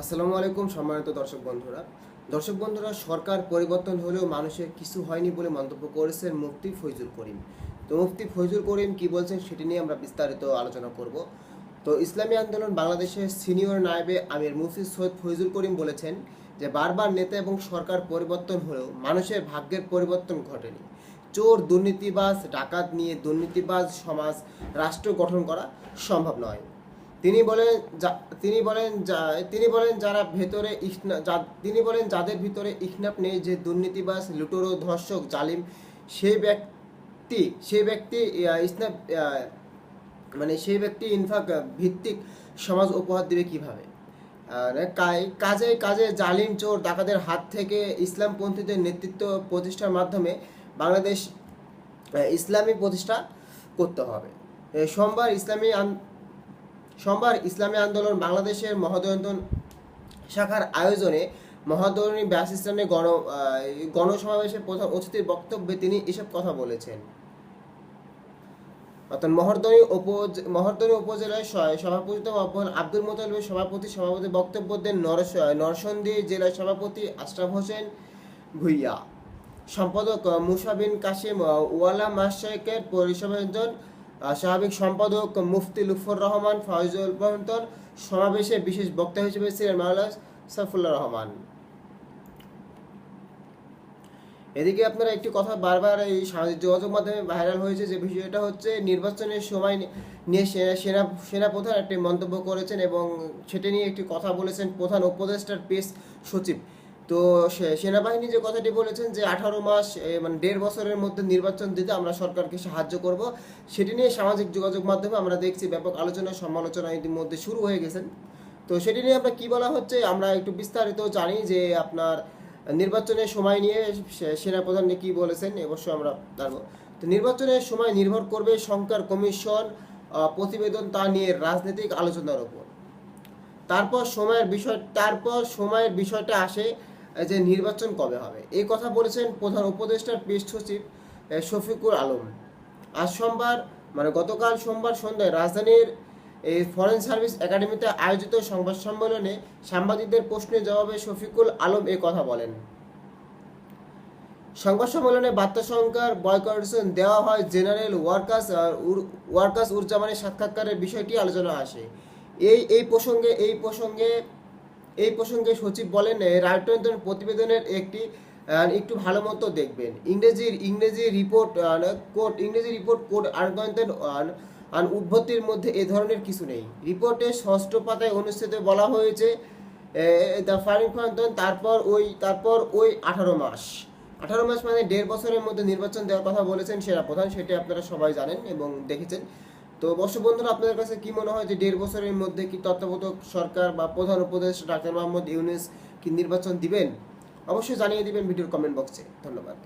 আসসালামু আলাইকুম সম্মানিত দর্শক বন্ধুরা। দর্শক বন্ধুরা, সরকার পরিবর্তন হলেও মানুষের কিছু হয়নি বলে মন্তব্য করেছেন মুফতি ফৈজুল করিম। তো মুফতি ফৈজুল করিম কি বলছেন সেটি নিয়ে আমরা বিস্তারিত আলোচনা করব। তো ইসলামী আন্দোলন বাংলাদেশের সিনিয়র নায়েবে আমির মুফতি সৈয়দ ফৈজুল করিম বলেছেন যে বারবার নেতা এবং সরকার পরিবর্তন হলেও মানুষের ভাগ্যের পরিবর্তন ঘটেনি। চোর, দুর্নীতিবাজ, ডাকাত নিয়ে দুর্নীতিবাজ সমাজ, রাষ্ট্র গঠন করা সম্ভব নয়। তিনি বলেন যা- তিনি বলেন তিনি বলেন যারা ভেতরে যা- তিনি বলেন যাদের ভিতরে ইখনাপ নেই, যে দুর্নীতিবাজ, লুটোরো, ধর্ষক, জালিম, সেই ব্যক্তি সেই ব্যক্তি ইসনাপ মানে সেই ব্যক্তি ইনফাক, ভিত্তিক সমাজ উপহার দিবে কীভাবে? কাজে কাজে জালিম চোর ডাকাতের হাত থেকে ইসলামপন্থীদের নেতৃত্ব প্রতিষ্ঠার মাধ্যমে বাংলাদেশ ইসলামী প্রতিষ্ঠা করতে হবে। সোমবার ইসলামী সোমবার ইসলামী আন্দোলন বাংলাদেশের মহোদয়ন্তন শাখার আয়োজনে মহাদরণী ব্যাস স্থানে গণ গণসমাবেশের প্রধান অতিথির বক্তব্যে তিনি এসব কথা বলেছেন। অর্থাৎ মহর্দনী উপজ মহর্দনী উপজেলার স- সভাপতি আব্দুল মোতালেবের সভাপতি সভাপতি বক্তব্য দেন নরস নরসন্দী জেলার সভাপতি আশরাফ হোসেন ভুইয়া। সম্পাদক আহ, মুসা বিন কাশিম ওয়ালা মাসাইকের পরিসংযোজন আহ, সাহাবিক সম্পাদক মুফতি লুফর রহমান ফয়জুল বহন্তর সমাবেশে বিশেষ বক্তা হিসেবে ছিলেন মাওলানা সাফুল্লাহ রহমান। এদিকে আপনারা একটি কথা বারবার এই সামাজিক যোগাযোগ মাধ্যমে ভাইরাল হয়েছে যে বিষয়টা হচ্ছে নির্বাচনের সময় নিয়ে সেনা সেনা সেনাপ্রধান একটি মন্তব্য করেছেন এবং সেটা নিয়ে একটি কথা বলেছেন প্রধান উপদেষ্টার পেস সচিব। তো সেনাবাহিনী যে কথাটি বলেছেন যে আঠারো মাস মানে দেড় বছরের মধ্যে নির্বাচন দিতে আমরা সরকারকে সাহায্য করব, সেটি নিয়ে সামাজিক যোগাযোগ মাধ্যমে আমরা দেখছি ব্যাপক আলোচনা, সমালোচনা ইতিমধ্যে শুরু হয়ে গেছেন তো সেটি নিয়ে আমরা কি বলা হচ্ছে আমরা একটু বিস্তারিত জানি যে আপনার নির্বাচনের সময় নিয়ে সেনাপ্রধান কি বলেছেন অবশ্যই আমরা জানব। তো নির্বাচনের সময় নির্ভর করবে সংকার কমিশন প্রতিবেদন তা নিয়ে রাজনৈতিক আলোচনার উপর তারপর সময়ের বিষয়, তারপর সময়ের বিষয়টা আসে যে নির্বাচন কবে হবে? এই কথা বলেছেন প্রধান উপদেষ্টার পেশ সচিব আহ, শফিকুল আলম। আজ সোমবার মানে গতকাল সোমবার সন্ধ্যায় রাজধানীর এই ফরেন সার্ভিস একাডেমিতে আয়োজিত সংবাদ সম্মেলনে সাংবাদিকদের প্রশ্নের জবাবে শফিকুল আলম এ কথা বলেন। সংবাদ সম্মেলনে বার্তা সংখ্যার বয়কটেশন দেওয়া হয় জেনারেল ওয়ার্কার্স ওয়ার্কার্স উরজামানের সাক্ষাৎকারের বিষয়টি আলোচনা আসে। এই এই প্রসঙ্গে এই প্রসঙ্গে এই প্রসঙ্গে সচিব বলেন রায়টন প্রতিবেদনের একটি একটু ভালো মতো দেখবেন। ইংরেজির, ইংরেজি রিপোর্ট কোড, ইংরেজি রিপোর্ট, কোড আর্গয়ন্তন আর উদ্ভত্তির মধ্যে এ ধরনের কিছু নেই। রিপোর্টে ষষ্ঠ পাতায় অনুষ্ঠিত বলা হয়েছে দ্য ফারিং তারপর ওই তারপর ওই আঠারো মাস। আঠারো মাস মানে দেড় বছরের মধ্যে নির্বাচন দেওয়ার কথা বলেছেন সেরা প্রধান, সেটি আপনারা সবাই জানেন এবং দেখেছেন। তো দর্শক বন্ধুরা, আপনাদের কাছে কি মনে হয় যে দেড় বছরের মধ্যে কি তত্ত্বাবধায়ক সরকার বা প্রধান উপদেষ্টা ডাক্তার মোহাম্মদ ইউনুস কি নির্বাচন দিবেন? অবশ্যই জানিয়ে দিবেন ভিডিওর কমেন্ট বক্সে ধন্যবাদ।